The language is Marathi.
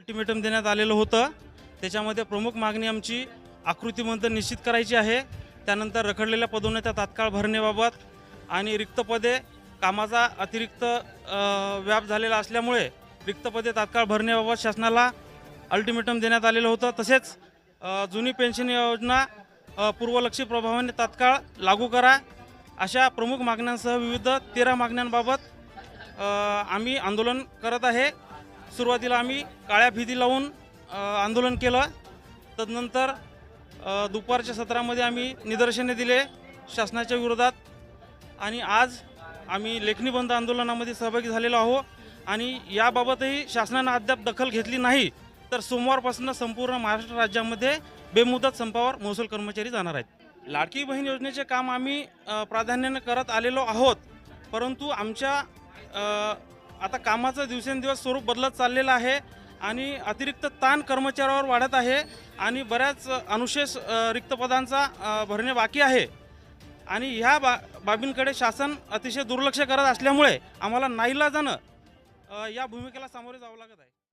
अल्टिमेटम देण्यात आलेलं होतं. त्याच्यामध्ये प्रमुख मागणी आमची आकृतीबंध निश्चित करायची आहे. त्यानंतर रखडलेल्या पदोन्नत्या तात्काळ भरण्याबाबत आणि रिक्त पदे कामाचा अतिरिक्त व्याप झालेला असल्यामुळे रिक्त पदे तात्काळ भरण्याबाबत शासनाला अल्टिमेटम देण्यात आलेलं होतं. तसेच जुनी पेन्शन योजना पूर्वलक्षी प्रभावाने तात्काळ लागू करा. अशा प्रमुख मागण्यांसह विविध तेरा मागण्यांबाबत आम्ही आंदोलन करत आहे. सुरुवातीला आम्ही काळ्या फिती लावून आंदोलन केलं. तदनंतर दुपारच्या सत्रामध्ये आम्ही निदर्शने दिले शासनाच्या विरोधात. आणि आज आम्ही लेखणी बंद आंदोलनामध्ये सहभागी झालेलो आहो आणि याबाबतही शासनानं अद्याप दखल घेतली नाही तर सोमवारपासून संपूर्ण महाराष्ट्र राज्यामध्ये बेमुदत संपावर महसूल कर्मचारी जाणार आहेत. लाडकी बहीण योजनेचे काम आम्ही प्राधान्याने करत आलेलो आहोत. परंतु आमच्या आता कामाचं दिवसेंदिवस स्वरूप बदलत चाललेलं आहे आणि अतिरिक्त ताण कर्मचाऱ्यावर वाढत आहे आणि बऱ्याच अनुशेष रिक्त पदांचा भरणे बाकी आहे. आणि ह्या बा बाबींकडे शासन अतिशय दुर्लक्ष करत असल्यामुळे आम्हाला नाईला जाणं या भूमिकेला सामोरे जावं लागत आहे.